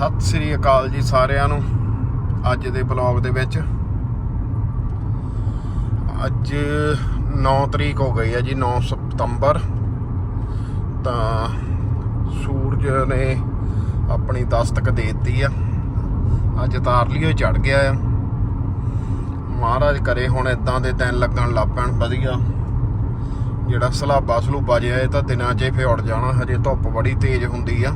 ਸਤਿ ਸ੍ਰੀ ਅਕਾਲ ਜੀ ਸਾਰਿਆਂ ਨੂੰ ਅੱਜ ਦੇ ਬਲੌਗ ਦੇ ਵਿੱਚ। ਅੱਜ 9 ਤਰੀਕ ਹੋ ਗਈ ਹੈ ਜੀ 9 ਸਤੰਬਰ। ਤਾਂ ਸੂਰਜ ਨੇ ਆਪਣੀ ਦਸਤਕ ਦੇ ਦਿੱਤੀ ਆ। ਅੱਜ ਤਾਰਲੀਓ ਚੜ ਗਿਆ ਆ। ਮਹਾਰਾਜ ਕਰੇ ਹੁਣ ਇਦਾਂ ਦੇ ਦਿਨ ਲੱਗਣ ਲੱਗ ਪੈਣ, ਵਧੀਆ। ਜਿਹੜਾ ਸਲਾਬਾ ਸਲੂਬਾ ਜਿਹਾ ਇਹ ਤਾਂ ਦਿਨਾਂ 'ਚ ਫੇ ਉੱਡ ਜਾਣਾ, ਹਜੇ ਧੁੱਪ ਬੜੀ ਤੇਜ਼ ਹੁੰਦੀ ਆ।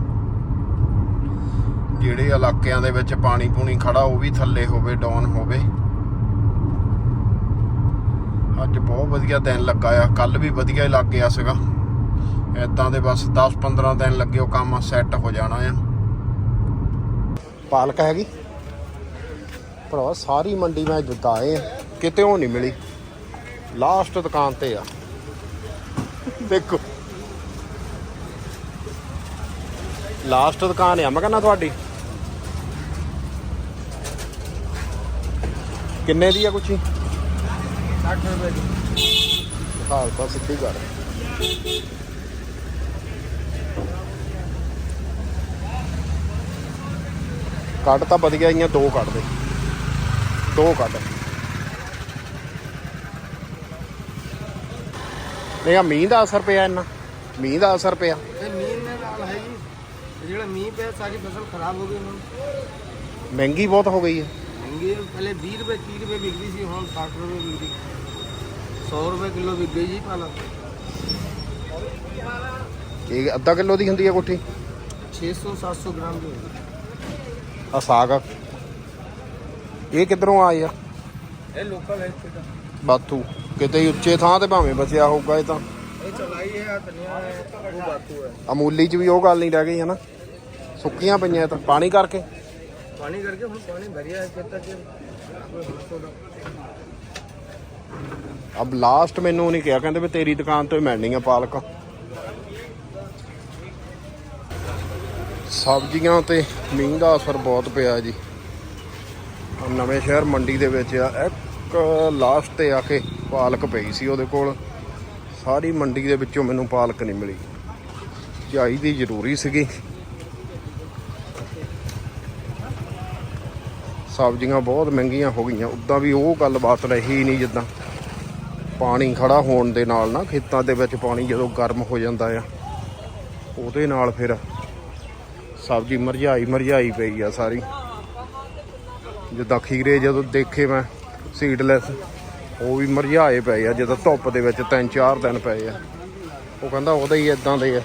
ਜਿਹੜੇ ਇਲਾਕਿਆਂ ਦੇ ਵਿੱਚ ਪਾਣੀ ਪੂਣੀ ਖੜਾ, ਉਹ ਵੀ ਥੱਲੇ ਹੋਵੇ, ਡਾਊਨ ਹੋਵੇ। ਅੱਜ ਬਹੁਤ ਵਧੀਆ ਦਿਨ ਲੱਗਾ ਆ। ਕੱਲ ਵੀ ਵਧੀਆ ਹੀ ਲੱਗ ਗਿਆ ਸੀਗਾ। ਇਦਾਂ ਦੇ ਬਸ 10-15 ਦਿਨ ਲੱਗੇ ਉਹ ਕੰਮ ਸੈੱਟ ਹੋ ਜਾਣਾ ਆ। ਪਾਲਕ ਹੈਗੀ? ਭਰਾ ਸਾਰੀ ਮੰਡੀ ਮੈਂ ਜੁਦਾਏ ਕਿਤੇ ਉਹ ਨਹੀਂ ਮਿਲੀ। ਲਾਸਟ ਦੁਕਾਨ ਤੇ ਆ। ਦੇਖੋ। ਲਾਸਟ ਦੁਕਾਨ ਆ, ਮੈਂ ਕਹਿੰਦਾ ਤੁਹਾਡੀ। ਕਿੰਨੇ ਦੀ ਆ ਕੁਛੀ? 60 ਰੁਪਏ ਦੀ। ਹਾਲ ਤਾਂ ਸਿੱਧੀ ਕਰ ਕੱਢ ਤਾਂ ਵਧੀਆ ਆਈਆਂ ਦੋ ਕੱਢ ਦੇ। ਦੋ ਕੱਢ। ਨਹੀਂ ਆ ਮੀਂਹ ਦਾ ਅਸਰ ਪਿਆ ਇੰਨਾ। ਮੀਂਹ ਦਾ ਅਸਰ ਪਿਆ। ਇਹ ਮੀਂਹ ਨੇ ਨਾਲ ਹੈ ਜੀ। ਜਿਹੜਾ ਮੀਂਹ ਪਿਆ ਸਾਰੀ ਫਸਲ ਖਰਾਬ ਹੋ ਗਈ ਹੁਣ। ਮਹਿੰਗੀ ਬਹੁਤ ਹੋ ਗਈ ਹੈ। ਮਹਿੰਗੀ ਹੈ। ਪਹਿਲੇ 20 ਰੁਪਏ 30 ਰੁਪਏ ਵਿਕਦੀ ਸੀ ਹੁਣ 60 ਰੁਪਏ ਵਿਕਦੀ। 100 ਰੁਪਏ ਕਿਲੋ ਵਿਕ ਗਈ ਜੀ ਪਾਲਕ ਇਹ ਅੱਧਾ ਕਿਲੋ ਦੀ ਹੁੰਦੀ ਹੈ ਕੋਠੀ? 600 700 ਗ੍ਰਾਮ ਦੀ ਆ ਸਾਗ ਆ। ਇਹ ਕਿੱਧਰੋਂ ਆਏ ਆ? ਇਹ ਲੋਕਲ ਹੈ ਇੱਥੇ ਦਾ ਬਾਥੂ। ਕਿਤੇ ਹੀ ਉੱਚੇ ਥਾਂ ਤੇ ਭਾਵੇਂ ਬਚਿਆ ਹੋਊਗਾ ਇਹ ਤਾਂ। ਇਹ ਚਲਾਈ ਹੈ ਧਨੀਆ ਹੈ ਉਹ ਬਾਤੂ ਹੈ। ਅਮੂਲੀ 'ਚ ਵੀ ਉਹ ਗੱਲ ਨਹੀਂ ਰਹਿ ਗਈ ਹੈ ਨਾ। ਸੁੱਕੀਆਂ ਪਈਆਂ ਇਹ ਤਾਂ। ਪਾਣੀ ਕਰਕੇ? ਪਾਣੀ ਕਰਕੇ ਹੁਣ ਪਾਣੀ ਭਰਿਆ ਹੈ ਖੇਤਾਂ 'ਚ। ਅਬ ਲਾਸਟ ਮੈਨੂੰ ਨਹੀਂ ਕਿਹਾ, ਕਹਿੰਦੇ ਵੀ ਤੇਰੀ ਦੁਕਾਨ ਤੋਂ ਹੀ ਮਿਲਣੀ ਆ ਪਾਲਕ। ਸਬਜ਼ੀਆਂ ਤੇ ਮੀਂਹ ਦਾ ਅਸਰ ਬਹੁਤ ਪਿਆ ਜੀ। ਨਵੇਂ ਸ਼ਹਿਰ ਮੰਡੀ ਦੇ ਵਿੱਚ ਆ, ਇੱਕ ਲਾਸਟ ਤੇ ਆ ਕੇ ਪਾਲਕ ਪਈ ਸੀ ਉਹਦੇ ਕੋਲ। ਸਾਰੀ ਮੰਡੀ ਦੇ ਵਿੱਚੋਂ ਮੈਨੂੰ ਪਾਲਕ ਨਹੀਂ ਮਿਲੀ। ਚਾਹੀਦੀ ਜ਼ਰੂਰੀ ਸੀਗੀ। ਸਬਜ਼ੀਆਂ ਬਹੁਤ ਮਹਿੰਗੀਆਂ ਹੋ ਗਈਆਂ। ਉਦਾਂ ਵੀ ਉਹ ਗੱਲਬਾਤ ਰਹੀ ਨਹੀਂ ਜਿੱਦਾਂ। ਪਾਣੀ ਖੜਾ ਹੋਣ ਦੇ ਨਾਲ ਨਾ ਖੇਤਾਂ ਦੇ ਵਿੱਚ ਪਾਣੀ ਜਦੋਂ ਗਰਮ ਹੋ ਜਾਂਦਾ ਆ, ਉਹਦੇ ਨਾਲ ਫਿਰ ਸਬਜ਼ੀ ਮਰਝਾਈ ਮਰਝਾਈ ਪਈ ਆ ਸਾਰੀ। ਜਿੱਦਾਂ ਖੀਰੇ ਜਦੋਂ ਦੇਖੇ ਮੈਂ ਸੀਡਲੈਸ ਉਹ ਵੀ ਮਰਝਾਏ ਪਏ ਆ, ਜਦੋਂ ਧੁੱਪ ਦੇ ਵਿੱਚ ਤਿੰਨ ਚਾਰ ਦਿਨ ਪਏ ਆ। ਉਹ ਕਹਿੰਦਾ ਉਹਦੇ ਹੀ ਇਦਾਂ ਦੇ ਆ।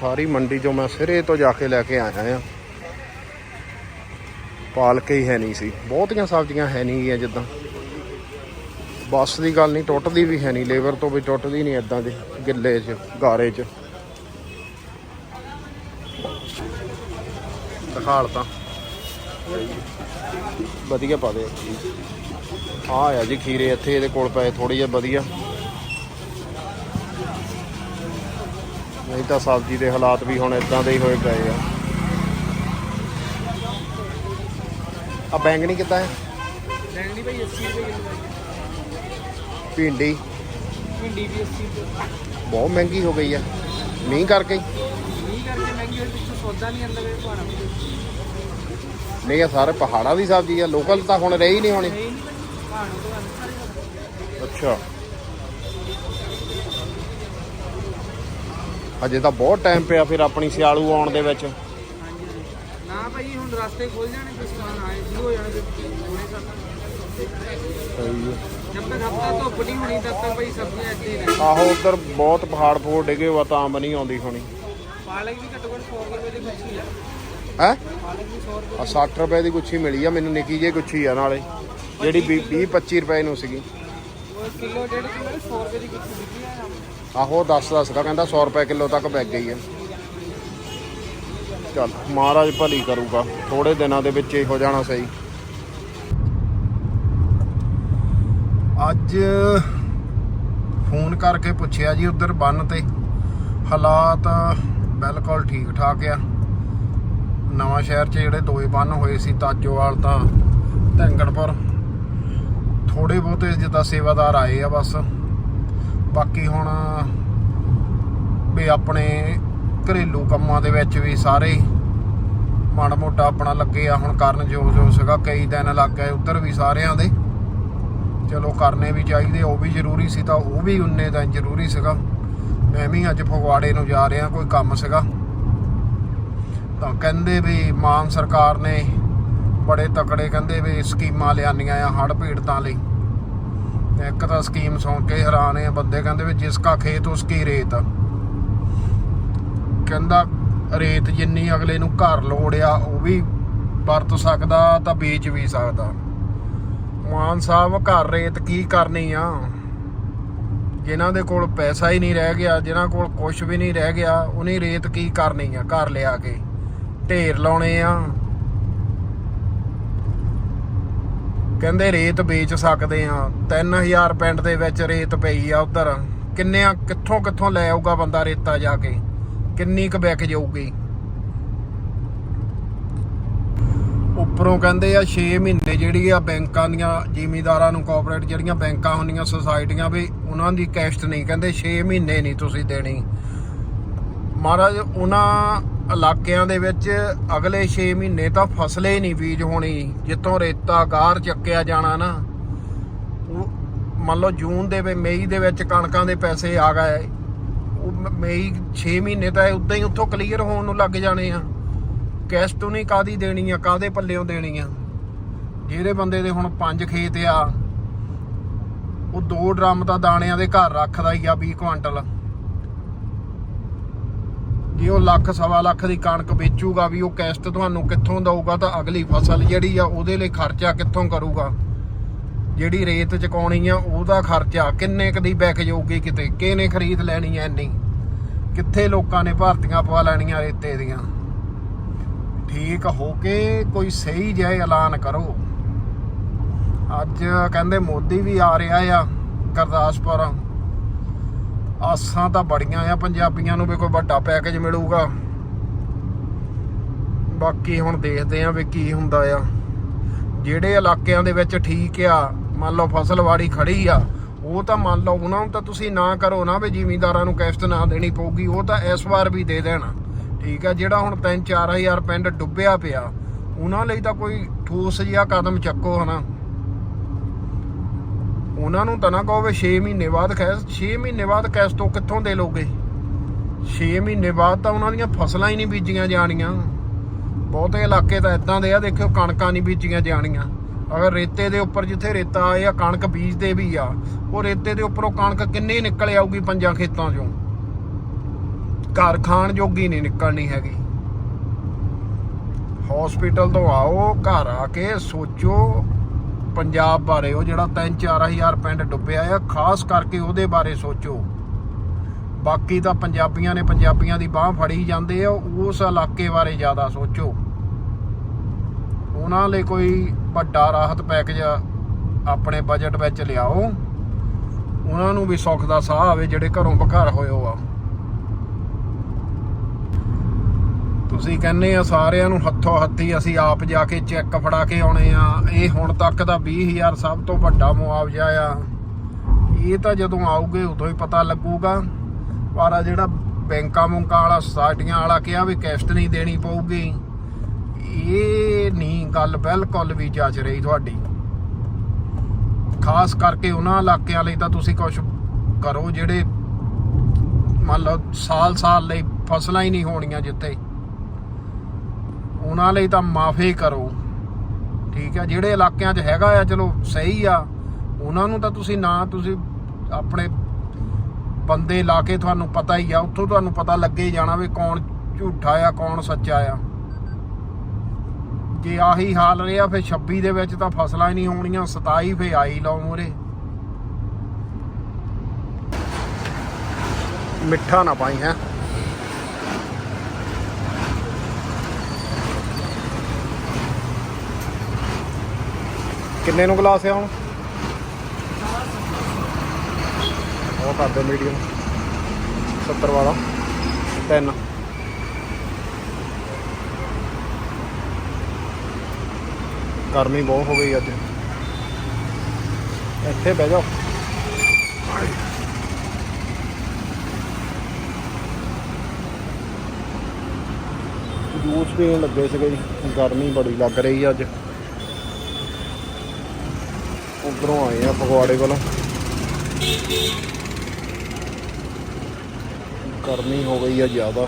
ਸਾਰੀ ਮੰਡੀ ਚੋਂ ਮੈਂ ਸਿਰੇ ਤੋਂ ਜਾ ਕੇ ਲੈ ਕੇ ਆਇਆ ਆ। ਪਾਲਕ ਹੀ ਹੈ ਨਹੀਂ ਸੀ। ਬਹੁਤੀਆਂ ਸਬਜ਼ੀਆਂ ਹੈ ਨਹੀਂ ਗੀਆਂ ਜਿੱਦਾਂ। ਬੱਸ ਦੀ ਗੱਲ ਨਹੀਂ, ਟੁੱਟਦੀ ਵੀ ਹੈ ਨਹੀਂ। ਲੇਬਰ ਤੋਂ ਵੀ ਟੁੱਟਦੀ ਨਹੀਂ ਇਦਾਂ ਦੇ ਗਿੱਲੇ 'ਚ, ਗਾਰੇ 'ਚ। ਦਿਖਾਲ ਤਾਂ। ਵਧੀਆ ਪਾ ਦੇ। ਆ ਆ ਜੀ ਖੀਰੇ ਇੱਥੇ, ਇਹਦੇ ਕੋਲ ਪਏ ਥੋੜੀ ਜਿਹੀ ਵਧੀਆ। ਨਹੀਂ ਤਾਂ ਸਬਜ਼ੀ ਦੇ ਹਾਲਾਤ ਵੀ ਹੁਣ ਇਦਾਂ ਦੇ ਹੀ ਹੋਏ ਪਏ ਆ। ਆ ਬੈਂਗਣੀ ਕਿੱਦਾਂ ਹੈ? ਲੈਣੀ ਭਾਈ 80 ਰੁਪਏ ਕਿਲੋ ਹੈ। ਭਿੰਡੀ। ਭਿੰਡੀ ਵੀ 80 ਰੁਪਏ। ਬਹੁਤ ਮਹਿੰਗੀ ਹੋ ਗਈ ਆ। ਮੀਂਹ ਕਰਕੇ ਹੀ। ਮੀਂਹ ਕਰਕੇ ਮਹਿੰਗੀ ਹੋਈ ਪਿੱਛੋਂ ਸੌਦਾ ਨਹੀਂ ਵੇ ਭਾਣਾ ਵੀ ਨਹੀਂ ਇਹ ਸਾਰੇ ਪਹਾੜਾਂ ਦੀ ਸਬਜ਼ੀ ਆ। ਲੋਕਲ ਤਾਂ ਹੁਣ ਰਹੀ ਨਹੀਂ ਹੋਣੀ। ਨਹੀਂ ਨਹੀਂ ਤੋਂ ਅੱਛਾ। ਅਜੇ ਤਾਂ ਬਹੁਤ ਟਾਈਮ ਪਿਆ ਫਿਰ ਆਪਣੀ ਸਿਆਲੂ ਆਉਣ ਦੇ ਵਿੱਚ। ਭਾਈ ਹੁਣ ਰਸਤੇ ਖੁੱਲ ਜਾਣੇ ਤੇ ਸਮਾਨ ਆਏ ਸ਼ੁਰੂ ਹੋ ਜਾਣੇ ਤੇ ਹੁਣੇ ਤੱਕ ਜਦ ਤੱਕ ਹਫਤਾ ਧੁੱਪ ਨਹੀਂ ਹੋਣੀ ਤਦ ਤੱਕ ਭਾਈ ਸਬਜ਼ੀਆਂ ਇੱਥੇ ਹੀ ਰਹਿਣੀਆਂ ਆਹੋ ਉਧਰ ਬਹੁਤ ਪਹਾੜ ਪੂੜ ਡਿੱਗੇ ਵਾ ਤਾਂ ਬਣੀ ਆਉਂਦੀ ਹੋਣੀ। ਪਾਲਕ ਵੀ ਘੱਟੋ ਘੱਟ 100 ਰੁਪਏ ਦੀ ਗੁੱਛੀ ਆ। ਹੈ? ਪਾਲਕ ਵੀ 100 ਰੁਪਏ ਆ 60 ਰੁਪਏ ਦੀ ਗੁੱਛੀ ਮਿਲੀ ਆ ਮੈਨੂੰ ਨਿੱਕੀ ਜਿਹੀ ਗੁੱਛੀ ਆ ਨਾਲੇ ਜਿਹੜੀ 20 25 ਰੁਪਏ ਨੂੰ ਸੀਗੀ। ਉਹ ਕਿਲੋ ਡੇਢ ਕਿਲੋ 100 ਰੁਪਏ ਦੀ ਗੁੱਛੀ ਵਿਕੀ ਆ। ਆਹੋ ਦੱਸ ਦੱਸਦਾ ਕਹਿੰਦਾ 100 ਰੁਪਏ ਕਿਲੋ ਤੱਕ ਵਿਕ ਗਈ ਆ। ਚੱਲ, ਮਹਾਰਾਜ ਭਲੀ ਕਰੂਗਾ। ਥੋੜੇ ਦਿਨਾਂ ਦੇ ਵਿੱਚ ਹੀ ਹੋ ਜਾਣਾ ਸਹੀ। ਅੱਜ ਫੋਨ ਕਰਕੇ ਪੁੱਛਿਆ ਜੀ ਉਧਰ ਬੰਨ ਤੇ। ਹਾਲਾਤ ਬਿਲਕੁਲ ਠੀਕ ਠਾਕ ਆ। ਨਵਾਂ ਸ਼ਹਿਰ 'ਚ ਜਿਹੜੇ ਦੋਏ ਬੰਨ ਹੋਏ ਸੀ, ਤਾਜੋਵਾਲ ਤਾਂ ਢੰਗਣਪੁਰ। ਥੋੜੇ ਬਹੁਤੇ ਜਿੱਦਾਂ ਸੇਵਾਦਾਰ ਆਏ ਆ ਬਸ। ਬਾਕੀ ਹੁਣ ਵੀ ਆਪਣੇ ਘਰੇਲੂ ਕੰਮਾਂ ਦੇ ਵਿੱਚ ਵੀ ਸਾਰੇ ਮਾੜਾ ਮੋਟਾ ਆਪਣਾ ਲੱਗੇ ਆ, ਹੁਣ ਕਰਨ ਜੋ ਜੋ ਸੀਗਾ, ਕਈ ਦਿਨ ਲੱਗ ਗਏ ਉਧਰ ਵੀ ਸਾਰਿਆਂ ਦੇ। ਚਲੋ ਕਰਨੇ ਵੀ ਚਾਹੀਦੇ, ਉਹ ਵੀ ਜ਼ਰੂਰੀ ਸੀ ਤਾਂ ਉਹ ਵੀ ਉਨੇ ਦਾ ਜ਼ਰੂਰੀ ਸੀਗਾ। ਮੈਂ ਵੀ ਅੱਜ ਫਗਵਾੜੇ ਨੂੰ ਜਾ ਰਿਹਾ, ਕੋਈ ਕੰਮ ਸੀਗਾ। ਤਾਂ ਕਹਿੰਦੇ ਵੀ ਮਾਨ ਸਰਕਾਰ ਨੇ ਬੜੇ ਤਕੜੇ ਕਹਿੰਦੇ ਵੀ ਸਕੀਮਾਂ ਲਿਆਨੀਆਂ ਆ ਹੜ੍ਹ ਪੀੜਤਾਂ ਲਈ। ਇੱਕ ਤਾਂ ਸਕੀਮ ਸੁਣ ਕੇ ਹੈਰਾਨ ਆ, ਬੰਦੇ ਕਹਿੰਦੇ ਵੀ ਜਿਸ ਕਾ ਖੇਤ, ਉਸ ਕੀ ਰੇਤ ਕਹਿੰਦਾ, ਰੇਤ ਜਿੰਨੀ ਅਗਲੇ ਨੂੰ ਘਰ ਲੋੜ ਆ ਉਹ ਵੀ ਵਰਤ ਸਕਦਾ ਤਾਂ ਵੇਚ ਵੀ ਸਕਦਾ। ਮਾਨ ਸਾਹਿਬ, ਘਰ ਰੇਤ ਕੀ ਕਰਨੀ ਆ? ਜਿਨ੍ਹਾਂ ਦੇ ਕੋਲ ਪੈਸਾ ਹੀ ਨਹੀਂ ਰਹਿ ਗਿਆ, ਜਿਨ੍ਹਾਂ ਕੋਲ ਕੁਝ ਵੀ ਨਹੀਂ ਰਹਿ ਗਿਆ, ਉਹਨੇ ਰੇਤ ਕੀ ਕਰਨੀ ਆ ਘਰ ਲਿਆ ਕੇ? ਢੇਰ ਲਾਉਣੇ ਆ। ਕਹਿੰਦੇ, ਰੇਤ ਵੇਚ ਸਕਦੇ ਆ। 3000 ਪਿੰਡ ਦੇ ਵਿੱਚ ਰੇਤ ਪਈ ਆ ਉਧਰ। ਕਿੰਨਿਆਂ ਕਿੱਥੋਂ ਕਿੱਥੋਂ ਲੈ ਆਊਗਾ ਬੰਦਾ ਰੇਤਾ ਜਾ ਕੇ? ਕਿੰਨੀ ਕੁ ਵਿਕ ਜਾਊਗੀ? ਉੱਪਰੋਂ ਕਹਿੰਦੇ ਆ 6 ਮਹੀਨੇ ਜਿਹੜੀ ਆ ਬੈਂਕਾਂ ਦੀਆਂ ਜ਼ਿਮੀਦਾਰਾਂ ਨੂੰ ਕੋਆਪਰੇਟ ਜਿਹੜੀਆਂ ਬੈਂਕਾਂ ਹੁੰਦੀਆਂ ਸੁਸਾਇਟੀਆਂ ਵੀ, ਉਹਨਾਂ ਦੀ ਕੈਸਟ ਨਹੀਂ। ਕਹਿੰਦੇ 6 ਮਹੀਨੇ ਨਹੀਂ ਤੁਸੀਂ ਦੇਣੀ। ਮਹਾਰਾਜ, ਉਹਨਾਂ ਇਲਾਕਿਆਂ ਦੇ ਵਿੱਚ ਅਗਲੇ 6 ਮਹੀਨੇ ਤਾਂ ਫਸਲੇ ਹੀ ਨਹੀਂ ਬੀਜ ਹੋਣੀ, ਜਿੱਥੋਂ ਰੇਤਾ ਗਾਰ ਚੱਕਿਆ ਜਾਣਾ ਨਾ। ਉਹ ਮੰਨ ਲਓ ਜੂਨ ਦੇ ਵਿੱਚ ਮਈ ਦੇ ਵਿੱਚ ਕਣਕਾਂ ਦੇ ਪੈਸੇ ਆ ਗਏ। ਮਈ 6 ਮਹੀਨੇ ਤਾਂ ਉਦਾਂ ਹੀ ਉੱਥੋਂ ਕਲੀਅਰ ਹੋਣ ਨੂੰ ਲੱਗ ਜਾਣੇ ਆ। ਕੈਸਟ ਉਹਨੇ ਕਾਦੀ ਦੇਣੀ ਆ ਕਾਦੇ ਪੱਲਿਓਂ ਦੇਣੀ ਆ? ਜਿਹੜੇ ਬੰਦੇ ਦੇ ਹੁਣ ਪੰਜ ਖੇਤ ਆ, ਉਹ ਦੋ ਡਰਮ ਤਾਂ ਦਾਣਿਆਂ ਦੇ ਘਰ ਰੱਖਦਾ ਹੀ ਆ 20 ਕੁਆਂਟਲ। ਜੇ ਉਹ ਲੱਖ, ਸਵਾ ਲੱਖ ਦੀ ਕਣਕ ਵੇਚੂਗਾ ਵੀ ਉਹ ਕੈਸਟ ਤੁਹਾਨੂੰ ਕਿੱਥੋਂ ਦਊਗਾ ਤਾਂ ਅਗਲੀ ਫਸਲ ਜਿਹੜੀ ਆ ਉਹਦੇ ਲਈ ਖਰਚਾ ਕਿੱਥੋਂ ਕਰੂਗਾ? ਜਿਹੜੀ ਰੇਤ ਚਕਾਉਣੀ ਆ, ਉਹਦਾ ਖਰਚਾ ਕਿੰਨੇ ਕਦੀ ਵਿਕ ਜਾਊਗੀ ਕਿਤੇ? ਕਿਹਨੇ ਖਰੀਦ ਲੈਣੀ ਐ ਇੰਨੀ? ਕਿੱਥੇ ਲੋਕਾਂ ਨੇ ਭਾਰਤੀਆਂ ਪਵਾ ਲੈਣੀਆਂ ਰੇਤੇ ਦੀਆਂ? ਠੀਕ ਹੋ ਕੇ ਕੋਈ ਸਹੀ ਜਿਹਾ ਐਲਾਨ ਕਰੋ। ਅੱਜ ਕਹਿੰਦੇ ਮੋਦੀ ਵੀ ਆ ਰਿਹਾ ਆ, ਗੁਰਦਾਸਪੁਰ। ਆਸਾਂ ਤਾਂ ਬੜੀਆਂ ਆ, ਪੰਜਾਬੀਆਂ ਨੂੰ ਵੀ ਕੋਈ ਵੱਡਾ ਪੈਕੇਜ ਮਿਲੂਗਾ। ਬਾਕੀ ਹੁਣ ਦੇਖਦੇ ਆ ਵੀ ਕੀ ਹੁੰਦਾ ਆ। ਜਿਹੜੇ ਇਲਾਕਿਆਂ ਦੇ ਵਿੱਚ ਠੀਕ ਆ ਮੰਨ ਲਓ ਫਸਲ ਵਾੜੀ ਖੜੀ ਆ, ਉਹ ਤਾਂ ਮੰਨ ਲਓ ਉਹਨਾਂ ਨੂੰ ਤਾਂ ਤੁਸੀਂ ਨਾ ਕਰੋ ਨਾ ਵੀ ਜ਼ਿਮੀਂਦਾਰਾਂ ਨੂੰ ਕਿਸ਼ਤ ਨਾ ਦੇਣੀ ਪਊਗੀ, ਉਹ ਤਾਂ ਇਸ ਵਾਰ ਵੀ ਦੇ ਦੇਣਾ। ਠੀਕ ਆ, ਜਿਹੜਾ ਹੁਣ 3-4000 ਪਿੰਡ ਡੁੱਬਿਆ ਪਿਆ, ਉਹਨਾਂ ਲਈ ਤਾਂ ਕੋਈ ਠੋਸ ਜਿਹਾ ਕਦਮ ਚੱਕੋ ਹਨਾ। ਉਹਨਾਂ ਨੂੰ ਤਾਂ ਨਾ ਕਹੋ ਵੀ 6 ਮਹੀਨੇ ਬਾਅਦ ਕੈਸ 6 ਮਹੀਨੇ ਬਾਅਦ ਕੈਸ ਤੋਂ ਕਿੱਥੋਂ ਦੇ ਲੋਗੇ? 6 ਮਹੀਨੇ ਬਾਅਦ ਤਾਂ ਉਹਨਾਂ ਦੀਆਂ ਫਸਲਾਂ ਹੀ ਨਹੀਂ ਬੀਜੀਆਂ ਜਾਣੀਆਂ। ਬਹੁਤੇ ਇਲਾਕੇ ਤਾਂ ਇਦਾਂ ਦੇ ਆ, ਦੇਖਿਓ ਕਣਕਾਂ ਨਹੀਂ ਬੀਜੀਆਂ ਜਾਣੀਆਂ। ਅਗਰ ਰੇਤੇ ਦੇ ਉੱਪਰ ਜਿੱਥੇ ਰੇਤਾ ਆਏ ਆ ਕਣਕ ਬੀਜਦੇ ਵੀ ਆ, ਉਹ ਰੇਤੇ ਦੇ ਉੱਪਰੋਂ ਕਣਕ ਕਿੰਨੀ ਨਿਕਲ ਆਊਗੀ ਪੰਜਾਂ ਖੇਤਾਂ ਚੋਂ? ਘਰ ਖਾਣ ਜੋਗੀ ਨਹੀਂ ਨਿਕਲਣੀ ਹੈਗੀ। ਹਸਪੀਟਲ ਤੋਂ ਆਓ, ਘਰ ਆ ਕੇ ਸੋਚੋ, ਪੰਜਾਬ ਬਾਰੇ ਉਹ ਜਿਹੜਾ 3-4000 ਪਿੰਡ ਡੁੱਬਿਆ ਆ, ਖਾਸ ਕਰਕੇ ਉਹਦੇ ਬਾਰੇ ਸੋਚੋ। ਬਾਕੀ ਤਾਂ ਪੰਜਾਬੀਆਂ ਨੇ ਪੰਜਾਬੀਆਂ ਦੀ ਬਾਹ ਫੜੀ ਜਾਂਦੇ ਆ, ਉਸ ਇਲਾਕੇ ਬਾਰੇ ਜ਼ਿਆਦਾ ਸੋਚੋ। ਉਹਨਾਂ ਲਈ ਕੋਈ ਵੱਡਾ ਰਾਹਤ ਪੈਕੇਜ ਆਪਣੇ ਬਜਟ ਵਿੱਚ ਲਿਆਓ। ਉਹਨਾਂ ਨੂੰ ਵੀ ਸੁੱਖ ਦਾ ਸਾਹ ਆਵੇ, ਜਿਹੜੇ ਘਰੋਂ ਬਘਰ ਹੋਏ ਹੋ ਆ। ਤੁਸੀਂ ਕਹਿੰਦੇ ਆ ਸਾਰਿਆਂ ਨੂੰ ਹੱਥੋਂ ਹੱਥੀ ਅਸੀਂ ਆਪ ਜਾ ਕੇ ਚੈੱਕ ਫੜਾ ਕੇ ਆਉਣੇ ਆ। ਇਹ ਹੁਣ ਤੱਕ ਦਾ 20000 ਸਭ ਤੋਂ ਵੱਡਾ ਮੁਆਵਜ਼ਾ ਆ। ਇਹ ਤਾਂ ਜਦੋਂ ਆਉਗੇ ਉਦੋਂ ਹੀ ਪਤਾ ਲੱਗੂਗਾ। ਪਰ ਆ ਜਿਹੜਾ ਬੈਂਕਾਂ ਮੁੰਕਾਂ ਵਾਲਾ, ਸੋਸਾਇਟੀਆਂ ਵਾਲਾ ਕਿਹਾ ਵੀ ਕਿਸ਼ਤ ਨਹੀਂ ਦੇਣੀ ਪਊਗੀ। ਇਹ ਨਹੀਂ, ਗੱਲ ਬਿਲਕੁਲ ਵੀ ਜੱਜ ਰਹੀ ਤੁਹਾਡੀ। ਖਾਸ ਕਰਕੇ ਉਹਨਾਂ ਇਲਾਕਿਆਂ ਲਈ ਤਾਂ ਤੁਸੀਂ ਕੁਝ ਕਰੋ ਜਿਹੜੇ ਮੰਨ ਲਓ ਸਾਲ-ਸਾਲ ਲਈ ਫਸਲਾਂ ਹੀ ਨਹੀਂ ਹੋਣੀਆਂ ਜਿੱਥੇ। ਉਹਨਾਂ ਲਈ ਤਾਂ ਮਾਫੀ ਕਰੋ। ਠੀਕ ਹੈ, ਜਿਹੜੇ ਇਲਾਕਿਆਂ 'ਚ ਹੈਗਾ ਆ, ਚਲੋ ਸਹੀ ਆ, ਉਹਨਾਂ ਨੂੰ ਤਾਂ ਤੁਸੀਂ ਨਾ ਤੁਸੀਂ ਆਪਣੇ ਬੰਦੇ ਲਾ ਕੇ ਤੁਹਾਨੂੰ ਪਤਾ ਹੀ ਆ, ਉੱਥੋਂ ਤੁਹਾਨੂੰ ਪਤਾ ਲੱਗੇ ਹੀ ਜਾਣਾ ਵੀ ਕੌਣ ਝੂਠਾ ਆ, ਕੌਣ ਸੱਚਾ ਆ। ਜੇ ਆਹੀ ਹਾਲ ਰਿਹਾ, ਫਿਰ 26 ਦੇ ਵਿੱਚ ਤਾਂ ਫਸਲਾਂ ਹੀ ਨਹੀਂ ਹੋਣੀਆਂ 27 ਫੇ ਆਈ ਲਾਓ ਮੂਰੇ ਮਿੱਠਾ ਨਾ ਪਾਈ, ਹੈ। ਕਿੰਨੇ ਨੂੰ ਗਲਾਸ ਆ ਹੁਣ? ਉਹ ਕਰ ਦੇ ਮੀਡੀਅਮ। 70 ਵਾਲਾ। ਤਿੰਨ। ਗਰਮੀ ਬਹੁਤ ਹੋ ਗਈ ਅੱਜ। ਇੱਥੇ ਬਹਿ ਜਾਓ। ਜੂਸ ਪੀਣ ਲੱਗੇ ਸੀਗੇ ਜੀ। ਗਰਮੀ ਬੜੀ ਲੱਗ ਰਹੀ ਅੱਜ। ਉਧਰੋਂ ਆਏ ਆ ਫਗਵਾੜੇ ਵੱਲੋਂ। ਗਰਮੀ ਹੋ ਗਈ ਆ ਜ਼ਿਆਦਾ।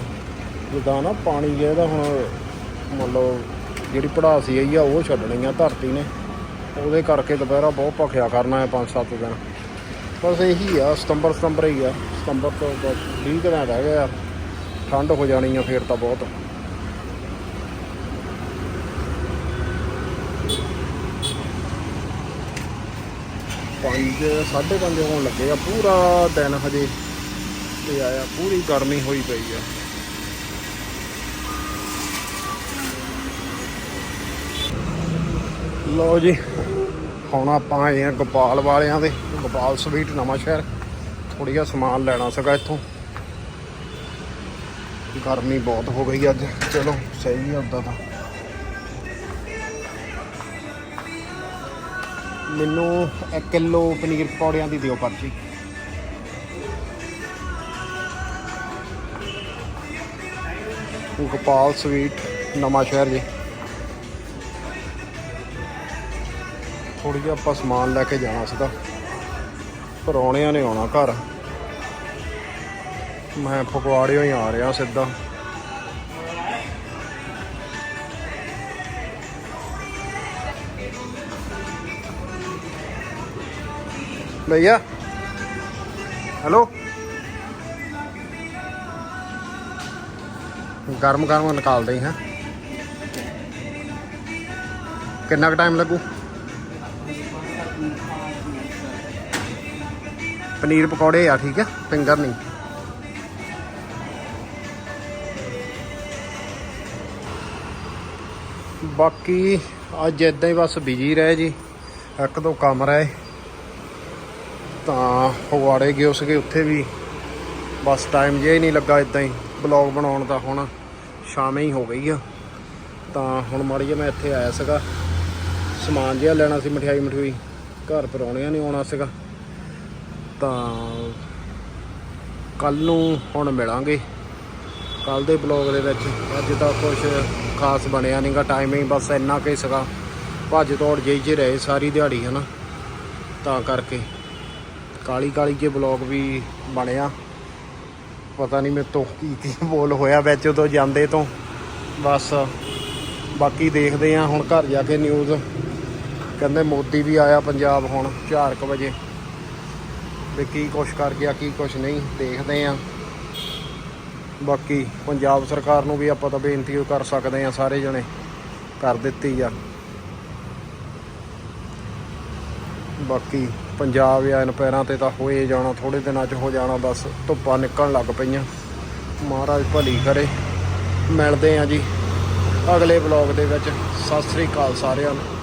ਜਿੱਦਾਂ ਨਾ ਪਾਣੀ ਜਿਹੜਾ ਹੁਣ ਮਤਲਬ ਜਿਹੜੀ ਪੜਾਸੀ ਆਈ ਆ, ਉਹ ਛੱਡਣੀ ਆ ਧਰਤੀ ਨੇ। ਉਹਦੇ ਕਰਕੇ ਦੁਪਹਿਰਾ ਬਹੁਤ ਭਖਿਆ ਕਰਨਾ ਹੈ 5-7 ਦਿਨ। ਬਸ ਇਹੀ ਆ, ਸਤੰਬਰ ਸਤੰਬਰ ਹੀ ਆ। ਸਤੰਬਰ ਤੋਂ ਬਸ 20 ਦਿਨ ਰਹਿ ਗਏ ਆ ਠੰਡ ਹੋ ਜਾਣੀ ਆ ਫੇਰ ਤਾਂ ਬਹੁਤ। ਪੰਜ, ਸਾਢੇ ਪੰਜ ਹੋਣ ਲੱਗੇ ਆ। ਪੂਰਾ ਦਿਨ ਹਜੇ। ਤੇ ਆਇਆ, ਪੂਰੀ ਗਰਮੀ ਹੋਈ ਪਈ ਆ। ਲਓ ਜੀ, ਹੁਣ ਆਪਾਂ ਆਏ ਆ ਗੋਪਾਲ ਵਾਲਿਆਂ ਦੇ, ਗੋਪਾਲ ਸਵੀਟ ਨਵਾਂ ਸ਼ਹਿਰ। ਥੋੜੀ ਜਿਹਾ ਸਮਾਨ ਲੈਣਾ ਸੀਗਾ ਇੱਥੋਂ। ਗਰਮੀ ਬਹੁਤ ਹੋ ਗਈ ਅੱਜ। ਚਲੋ, ਸਹੀ ਆ ਉਦਾਂ ਤਾਂ। ਮੈਨੂੰ 1 ਕਿਲੋ ਪਨੀਰ ਪਕੌੜਿਆਂ ਦੀ ਦਿਓ ਪਰਚੀ। ਗੋਪਾਲ ਸਵੀਟ ਨਵਾਂ ਸ਼ਹਿਰ ਜੀ। ਥੋੜੀ ਜਿਹਾ ਆਪਾਂ ਸਮਾਨ ਲੈ ਕੇ ਜਾਣਾ ਸੀਗਾ। ਪਰੌਣਿਆਂ ਨੇ ਆਉਣਾ ਘਰ। ਮੈਂ ਫਗਵਾੜਿਓ ਹੀ ਆ ਰਿਹਾ ਸਿੱਧਾ। ਭਈਆ? ਹੈਲੋ? ਗਰਮ ਗਰਮ ਨਿਕਾਲ ਨਿਕਾਲਦੇ ਹਾਂ ਕਿੰਨਾ ਕੁ ਟਾਈਮ ਲੱਗੂ? ਪਨੀਰ ਪਕੌੜੇ ਆ, ਠੀਕ ਆ? ਫਿੰਗਰ ਨਹੀਂ। ਬਾਕੀ ਅੱਜ ਇਦਾਂ ਹੀ ਬਸ ਬਿਜ਼ੀ ਰਹੇ ਜੀ। ਇੱਕ ਦੋ ਕੰਮ ਰਹੇ। ਤਾਂ ਫਗਵਾੜੇ ਗਏ ਸੀਗੇ ਉੱਥੇ ਵੀ। ਬਸ ਟਾਈਮ ਜੇ ਹੀ ਨਹੀਂ ਲੱਗਾ ਇਦਾਂ ਹੀ। ਬਲੌਗ ਬਣਾਉਣ ਦਾ ਹੁਣ ਸ਼ਾਮੇ ਹੀ ਹੋ ਗਈ ਆ। ਤਾਂ ਹੁਣ ਮਾੜੀ ਜਿਹੀ ਮੈਂ ਇੱਥੇ ਆਇਆ ਸੀਗਾ। ਸਮਾਨ ਜਿਹਾ ਲੈਣਾ ਸੀ ਮਠਿਆਈ ਮਠਿਆਈ ਘਰ ਪਰੌਣਿਆਂ ਨੇ ਆਉਣਾ ਸੀਗਾ। ਤਾਂ ਕੱਲ ਨੂੰ ਹੁਣ ਮਿਲਾਂਗੇ। ਕੱਲ ਦੇ ਬਲੌਗ ਦੇ ਵਿੱਚ। ਅੱਜ ਤਾਂ ਕੁਝ ਖਾਸ ਬਣਿਆ ਨਹੀਂਗਾ ਟਾਈਮਿੰਗ ਬਸ ਇੰਨਾ ਕੁ ਹੀ ਸੀਗਾ। ਭੱਜ ਤੋੜ ਜਿਹੀ ਜੇ ਰਹੇ ਸਾਰੀ ਦਿਹਾੜੀ, ਹਨਾ? ਤਾਂ ਕਰਕੇ। ਕਾਲੀ ਕਾਲੀ ਜੇ ਬਲੌਗ ਵੀ ਬਣਿਆ। ਪਤਾ ਨਹੀਂ ਮੇਰੇ ਤੋਂ ਕੀ ਕੀ ਬੋਲ ਹੋਇਆ ਵਿੱਚ ਉਦੋਂ ਜਾਂਦੇ ਤੋਂ। ਬਸ ਬਾਕੀ ਦੇਖਦੇ ਆ ਹੁਣ ਘਰ ਜਾ ਕੇ ਨਿਊਜ਼ ਕਹਿੰਦੇ ਮੋਦੀ ਵੀ ਆਇਆ ਪੰਜਾਬ ਹੁਣ 4:00 ਵਜੇ। ਵੀ ਕੀ ਕੁਛ ਕਰ ਗਿਆ, ਕੀ ਕੁਛ ਨਹੀਂ, ਦੇਖਦੇ ਆ ਬਾਕੀ ਪੰਜਾਬ ਸਰਕਾਰ ਨੂੰ ਵੀ ਆਪਾਂ ਤਾਂ ਬੇਨਤੀ ਕਰ ਸਕਦੇ ਆ ਸਾਰੇ ਜਣੇ ਕਰ ਦਿੱਤੀ ਆ। ਬਾਕੀ ਪੰਜਾਬ ਆ ਇਨ ਪੈਰਾਂ ਤੇ ਤਾਂ ਹੋਏ ਜਾਣਾ ਥੋੜੇ ਦਿਨਾਂ 'ਚ ਹੋ ਜਾਣਾ, ਬਸ ਧੁੱਪਾਂ ਨਿਕਲਣ ਲੱਗ ਪਈਆਂ। ਮਹਾਰਾਜ ਭਲੀ ਕਰੇ। ਮਿਲਦੇ ਆ ਜੀ ਅਗਲੇ ਬਲੌਗ ਦੇ ਵਿੱਚ। ਸਤਿ ਸ੍ਰੀ ਅਕਾਲ ਸਾਰਿਆਂ ਨੂੰ।